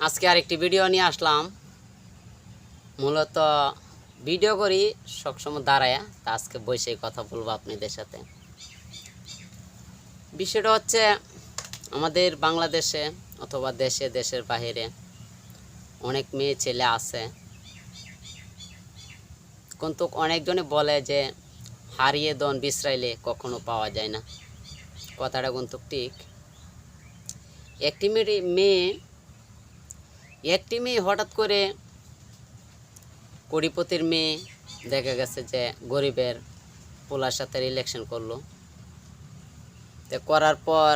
আজকে আরেকটি ভিডিও নিয়ে আসলাম। মূলত ভিডিও করি, সবসময় দাঁড়ায়, তা আজকে বসে কথা বলব আপনাদের সাথে। বিষয়টা হচ্ছে, আমাদের বাংলাদেশে অথবা দেশে, দেশের বাইরে অনেক মেয়ে ছেলে আছে। কিন্তু অনেকজনে বলে যে, হারিয়ে দন বিশ্রাইলে কখনো পাওয়া যায় না। কথাটা কিন্তু ঠিক। একটি মেয়ে মেয়ে একটি মেয়ে হঠাৎ করে কোটিপতির মেয়ে দেখা গেছে যে গরিবের পোলার সাথে ইলেকশন করল। তো করার পর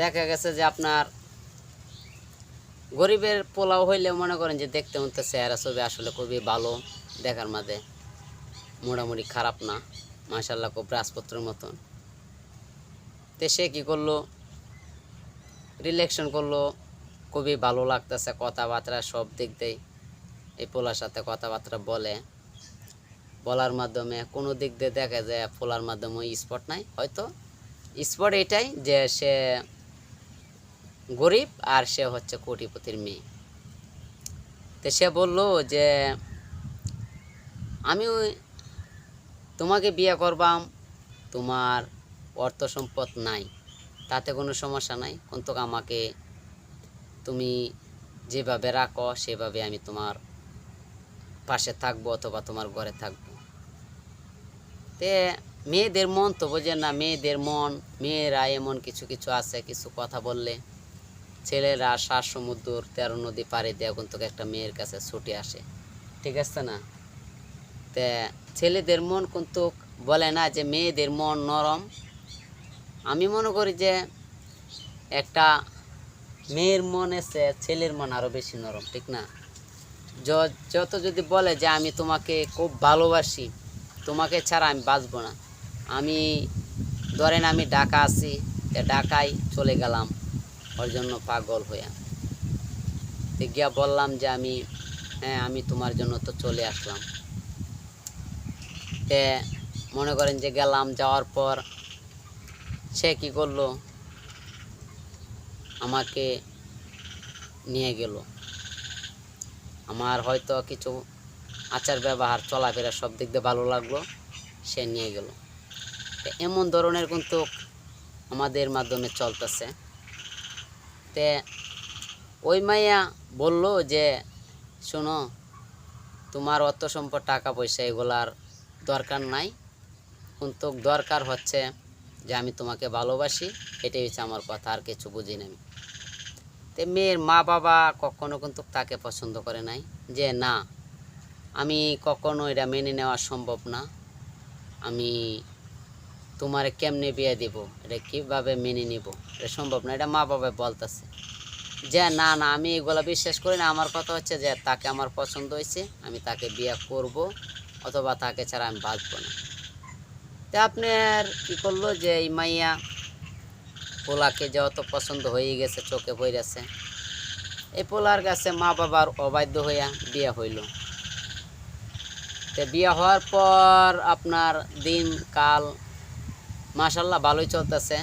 দেখা গেছে যে আপনার গরিবের পোলাও হইলে মনে করেন যে দেখতে মতো চেহারা ছবি আসলে খুবই ভালো, দেখার মাঝে মোটামুটি খারাপ না মাশাল্লাহ খুব রাজপত্রের মতন। তো সে কী করল? রিলেকশন করল, খুবই ভালো লাগতেছে, কথাবার্তা সব দিক দিয়ে এই পোলার সাথে কথাবার্তা বলে। বলার মাধ্যমে কোনো দিক দিয়ে দেখা যায় পোলার মাধ্যমে স্পট নাই। হয়তো স্পট এটাই যে সে গরিব আর সে হচ্ছে কোটিপতির মেয়ে। তো সে বলল যে, আমি তোমাকে বিয়ে করবাম, তোমার অর্থ সম্পদ নাই। তাতে কোনো সমস্যা নাই। কিন্তু আমাকে তুমি যেভাবে রাখো, সেভাবে আমি তোমার পাশে থাকব অথবা তোমার ঘরে থাকব। তে মেয়েদের মন তো বোঝে না, মেয়েদের মন, মেয়েরা এমন কিছু কিছু আছে, কিছু কথা বললে ছেলেরা সাত সমুদ্র তেরো নদী পাড়ি দেওয়া কিন্তু একটা মেয়ের কাছে ছুটে আসে। ঠিক আছে না? তে ছেলেদের মন কিন্তু বলে না যে মেয়েদের মন নরম আমি মনে করি যে একটা মেয়ের মন এসে ছেলের মন আরও বেশি নরম, ঠিক না? যত যদি বলে যে আমি তোমাকে খুব ভালোবাসি, তোমাকে ছাড়া আমি বাঁচবো না। আমি, ধরেন আমি ঢাকা আছি ঢাকায় চলে গেলাম ওর জন্য পাগল হইয়া। গিয়া বললাম যে আমি হ্যাঁ আমি তোমার জন্য তো চলে আসলাম। মনে করেন যে গেলাম, যাওয়ার পর সে কি করল? আমাকে নিয়ে গেল। আমার হয়তো কিছু আচার ব্যবহার, চলাফেরা সব দিক দিয়ে ভালো লাগল, সে নিয়ে গেল। এমন ধরনের কিন্তু আমাদের মাধ্যমে চলতেছে। তে ওই মাইয়া বলল যে, শোনো, তোমার অত সম্পদ, টাকা পয়সা এগুলার দরকার নাই। কিন্তু দরকার হচ্ছে যে আমি তোমাকে ভালোবাসি, এটাই হচ্ছে আমার কথা, আর কিছু বুঝি না আমি। তে মেয়ের মা বাবা কখনো কিন্তু তাকে পছন্দ করে নাই, যে না, আমি কখনো এটা মেনে নেওয়া সম্ভব না। আমি তোমারে কেমনে বিয়ে দিব, এটা কীভাবে মেনে নিব, এটা সম্ভব না, এটা মা বাবা বলতেছে। যে না না, আমি এগুলো বিশ্বাস করি না, আমার কথা হচ্ছে যে তাকে আমার পছন্দ হয়েছে, আমি তাকে বিয়ে করব, অথবা তাকে ছাড়া আমি বাঁচব না। তা আপনার কি করল যে এই মাইয়া পোলাকে যেহেতু পছন্দ হয়ে গেছে, চোখে পড়েছে। এই পোলার কাছে মা বাবার অবাধ্য হইয়া বিয়ে হইল। তো বিয়ে হওয়ার পর আপনার দিন কাল মাসাল্লাহ ভালোই চলতেছে।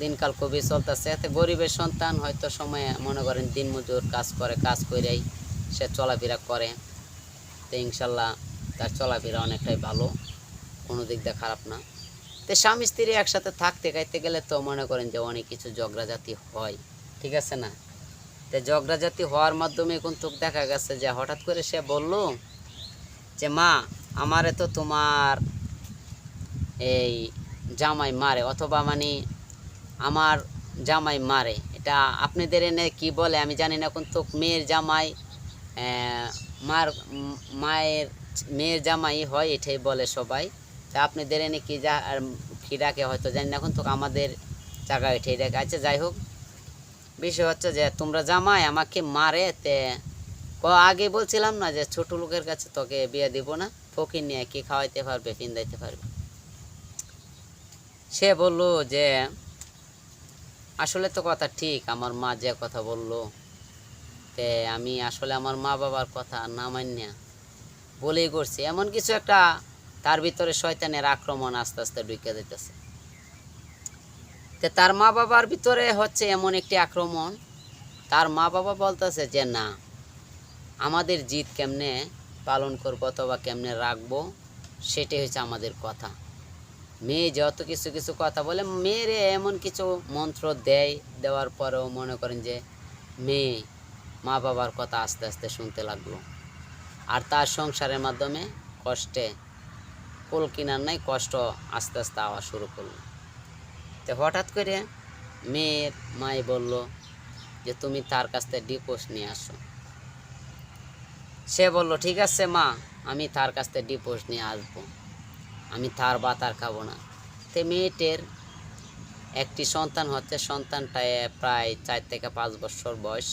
দিনকাল খুবই চলতেছে। এতে গরিবের সন্তান হয়তো সময়ে মনে করেন দিন মজুর কাজ করে, কাজ করেই সে চলাফেরা করে। তো ইনশাল্লাহ তার চলাফেরা অনেকটাই ভালো। কোনো দিক দিয়ে খারাপ না। তো স্বামী স্ত্রী একসাথে থাকতে খাইতে গেলে তো মনে করেন যে অনেক কিছু ঝগড়াঝাতি হয়, ঠিক আছে না? তো ঝগড়াঝাতি হওয়ার মাধ্যমে কিন্তু দেখা গেছে যে হঠাৎ করে সে বলল যে, মা, আমারে তো তোমার এই জামাই মারে, অথবা মানে আমার জামাই মারে। এটা আপনাদের এনে কি বলে? আমি জানি না, কিন্তু মেয়ের জামাই মার, মায়ের মেয়ের জামাই হয়, এটাই বলে সবাই। তা আপনাদের এনে কি যা আর কি ডাকে হয়তো জানি না। কিন্তু আমাদের জায়গায় এটাই ডাকে। আচ্ছা যাই হোক। বিষয় হচ্ছে যে, তোমরা জামাই, আমাকে মারে তে ক, আগে বলছিলাম না যে, ছোট লোকের কাছে তোকে বিয়ে দিব না। ফকির নিয়ে কি খাওয়াইতে পারবে, পিন্দাইতে পারবে? সে বলল যে, আসলে তো কথা ঠিক, আমার মা যে কথা বলল, তে আমি আসলে আমার মা বাবার কথা না মান্যা বলেই করছি। এমন কিছু একটা তার ভিতরে শয়তানের আক্রমণ আস্তে আস্তে ঢুকে যেতেছে তো তার মা বাবার ভিতরে হচ্ছে এমন একটি আক্রমণ। তার মা বাবা বলতেছে যে, না, আমাদের জিত কেমনে পালন করব অথবা কেমনে রাখব সেটাই হচ্ছে আমাদের কথা। মেয়ে যত কিছু কিছু কথা বলে, মেয়েরে এমন কিছু মন্ত্র দেয়, দেওয়ার পরেও মনে করেন যে মেয়ে মা বাবার কথা আস্তে আস্তে শুনতে লাগল। আর তার সংসারের মাধ্যমে কষ্টে কুল কিনার নাই, কষ্ট আস্তে আস্তে আওয়া শুরু করল। তো হঠাৎ করে মেয়ের মাই বলল যে, তুমি তার কাছ থেকে ডিপোজ নিয়ে আসো। সে বলল, ঠিক আছে মা, আমি তার কাছ থেকে ডিপোজ নিয়ে আসব। আমি তার বা তার খাব না। তে মেয়েটের একটি সন্তান হচ্ছে সন্তানটা প্রায় চার থেকে পাঁচ বছর বয়স।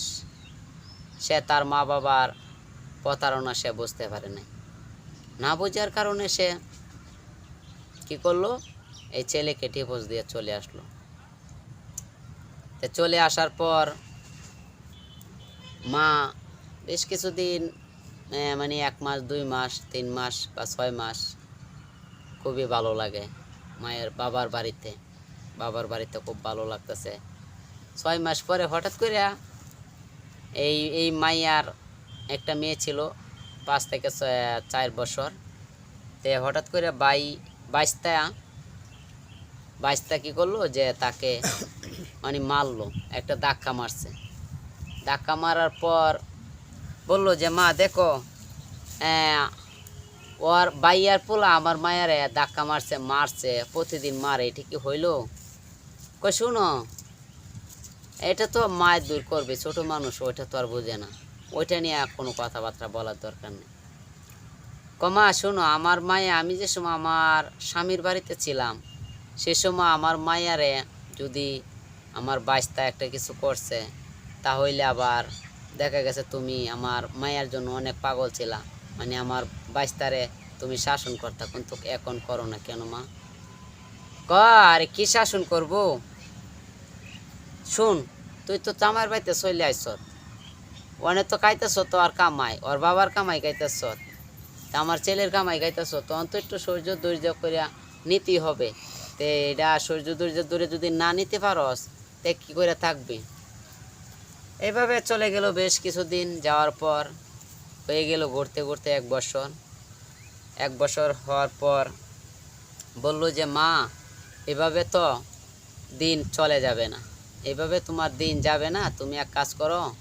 সে তার মা বাবার প্রতারণা সে বুঝতে পারে নাই। না বোঝার কারণে সে কি করল? এই ছেলেকে ডিভোর্স দিয়ে চলে আসলো। চলে আসার পর মা বেশ কিছুদিন মানে এক মাস, দুই মাস, তিন মাস বা ছয় মাস খুবই ভালো লাগে মায়ের বাবার বাড়িতে। বাবার বাড়িতে খুব ভালো লাগতেছে। ছয় মাস পরে হঠাৎ করে এই এই মাইয়ার একটা মেয়ে ছিল, পাঁচ থেকে চার বছর। তে হঠাৎ করে বাই বাইশটা বাইশটা কী করল যে তাকে মানে মারলো, একটা ধাক্কা মারছে। ধাক্কা মারার পর বলল যে, মা, দেখো ওর বাইয়ার পোলা আমার মায়ারে ধাক্কা মারছে মারছে, প্রতিদিন মারে কি হইল? কই, শুনো, এটা তো মায়ের দূর করবে, ছোট মানুষ, ওইটা তো আর বোঝে না। ওইটা নিয়ে কোনো কথাবার্তা বলার দরকার নেই। কমা, শোনো, আমার মায়ে, আমি যে সময় আমার স্বামীর বাড়িতে ছিলাম, সে সময় আমার মায়ারে যদি আমার বাইশটা একটা কিছু করছে তাহলে আবার দেখা গেছে তুমি আমার মায়ের জন্য অনেক পাগল ছিলা। মানে আমার বাইশটারে তুমি শাসন করতা, কিন্তু এখন করো না কেন মা? ক আরে কি শাসন করব? শুন, তুই তো চামার বাড়িতে চলে আইস অনেক তো খাইতেছ তো আর কামাই, ওর বাবার কামাই খাইতেছ। তা আমার ছেলের কামাই খাইতেছ, তখন তো একটু সহ্য ধৈর্য করিয়া নিতে হবে। তে এটা সহ্য ধৈর্য ধরে যদি না নিতে পারস, তে কী করে থাকবি? এভাবে চলে গেল বেশ কিছুদিন, যাওয়ার পর হয়ে গেল ঘুরতে ঘুরতে এক বছর। এক বছর হওয়ার পর বলল যে, মা, এভাবে তো দিন চলে যাবে না। এভাবে তোমার দিন যাবে না। তুমি এক কাজ করো।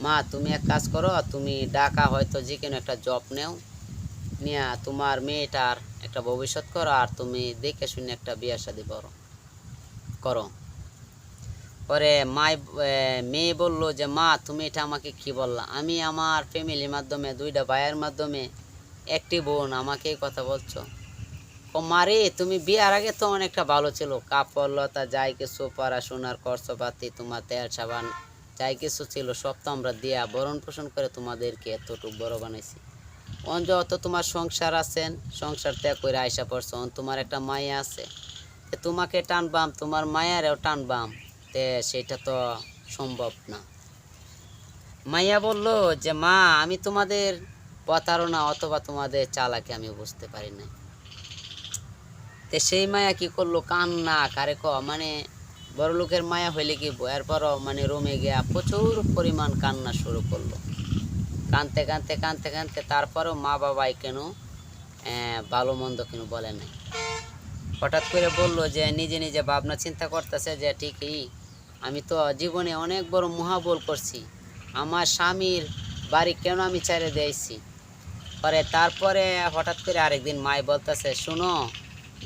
মা, তুমি এক কাজ করো। তুমি ঢাকা হয়তো যে কোনো একটা জব নেও। নিয়ে তোমার মেয়েটার একটা ভবিষ্যৎ করো আর তুমি দেখে শুনে একটা বিয়ে শাদি করো করো। পরে মাই মেয়ে বলল যে, মা, তুমি এটা আমাকে কি বললা? আমি আমার ফ্যামিলির মাধ্যমে, দুইটা ভাইয়ের মাধ্যমে একটি বোন আমাকে কথা বলছো। ও মারে তুমি বিয়ার আগে তো অনেকটা ভালো ছিল। কাপড় লতা, যাই কিছু পড়াশোনার খরচপাতি, তোমার তেল সাবান, যাই কিছু ছিল, সব তো আমরা দিয়া বরণ পোষণ করে তোমাদেরকে এতটুকু বড় বানাইছি। অন যত তোমার সংসার আছেন সংসার ত্যাগ করে আইসা পড়ছো তোমার একটা মায়া আছে। তোমাকে টানবাম, তোমার মায়ারেও টানবাম, তে সেটা তো সম্ভব না। মাইয়া বলল যে, মা, আমি তোমাদের প্রতারণা অথবা তোমাদের চালাকে আমি বুঝতে পারি না তে সেই মায়া কি করল? কান্না, কারে ক? মানে বড় লোকের মায়া হইলে কি এরপরও মানে রুমে গিয়া প্রচুর পরিমাণ কান্না শুরু করল। কানতে কানতে কানতে কানতে তারপরেও মা বাবাই কেন ভালো মন্দ কেন বলে নাই। হঠাৎ করে বলল যে, নিজে নিজে ভাবনা চিন্তা করতেছে যে, ঠিকই, আমি তো জীবনে অনেক বড় মহাবল করছি। আমার স্বামীর বাড়ি কেন আমি ছেড়ে দিয়েছি? পরে তারপরে হঠাৎ করে আরেকদিন মাই বলতেছে, শুনো,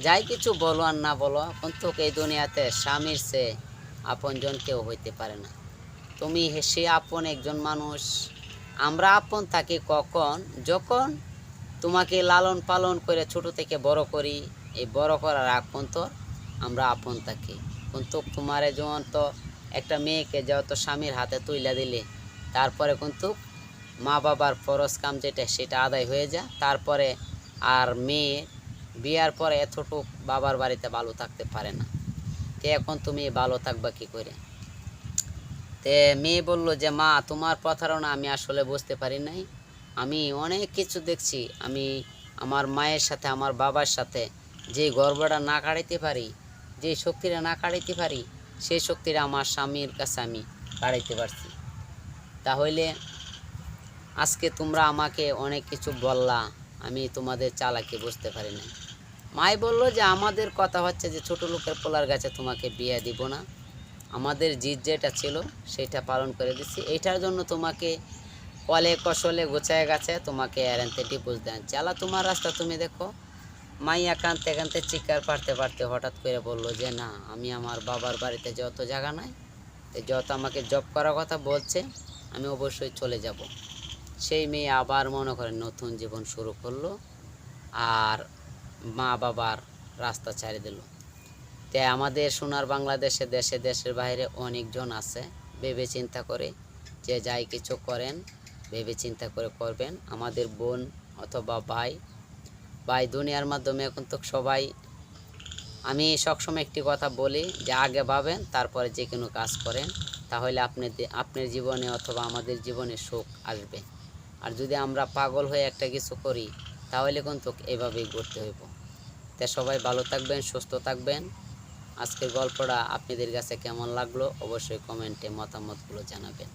যাই কিছু বলো আর না বলো, এখন কিন্তু এই দুনিয়াতে স্বামীর সে আপনজন কেউ হইতে পারে না। তুমি সে আপন একজন মানুষ আমরা আপন থাকি কখন? যখন তোমাকে লালন পালন করে ছোট থেকে বড় করি, এই বড় করার আগ পর্যন্ত আমরা আপন থাকি। কিন্তু তোমার যেমন তো একটা মেয়েকে যেহেতু স্বামীর হাতে তুইলা দিলে, তারপরে কিন্তু মা বাবার ফরজ কাম যেটা, সেটা আদায় হয়ে যায়। তারপরে আর মেয়ে বিয়ার পরে এতটুক বাবার বাড়িতে ভালো থাকতে পারে না। তে এখন তুমি ভালো থাকবা কী করে? তে মেয়ে বলল যে, মা, তোমার প্রতারণা আমি আসলে বুঝতে পারি নাই। আমি অনেক কিছু দেখছি। আমি আমার মায়ের সাথে, আমার বাবার সাথে যে গর্বটা না কাটাইতে পারি, যে শক্তিটা না কাটাইতে পারি, সেই শক্তিটা আমার স্বামীর কাছে আমি কাটাইতে পারছি। তাহলে আজকে তোমরা আমাকে অনেক কিছু বললা, আমি তোমাদের চালাকি বুঝতে পারি না মাই বলল যে, আমাদের কথা হচ্ছে যে, ছোট লোকের পোলার গাছে তোমাকে বিয়ে দিব না। আমাদের জিদ যেটা ছিল, সেটা পালন করে দিচ্ছি। এইটার জন্য তোমাকে কলে কষলে গোছায় গেছে তোমাকে এরানতে ডিপোজ দেন। চালা তোমার রাস্তা, তুমি দেখো, মাইয়া কানতে কানতে চিৎকার পারতে পারতে হঠাৎ করে বলল যে, না, আমি আমার বাবার বাড়িতে যত জায়গা নাই যত আমাকে জব করার কথা বলছে, আমি অবশ্যই চলে যাব। সেই মেয়ে আবার মনে করেন নতুন জীবন শুরু করল আর মা বাবার রাস্তা ছাড়ি দিল। তাই আমাদের সোনার বাংলাদেশে দেশে, দেশের বাইরে অনেকজন আছে। ভেবে চিন্তা করে যে যাই কিছু করেন, ভেবে চিন্তা করে করবেন। আমাদের বোন অথবা ভাই ভাই দুনিয়ার মাধ্যমে এখন তো সবাই, আমি সবসময় একটি কথা বলি যে আগে ভাবেন, তারপরে যে কোনো কাজ করেন, তাহলে আপনি আপনার জীবনে অথবা আমাদের জীবনে সুখ আসবে। আর যদি আমরা পাগল হয়ে একটা কিছু করি, তাহলে কিন্তু এভাবেই করতে হইব। তা সবাই ভালো থাকবেন, সুস্থ থাকবেন। আজকের গল্পটা আপনাদের কাছে কেমন লাগল? অবশ্যই কমেন্টে মতামতগুলো জানাবেন।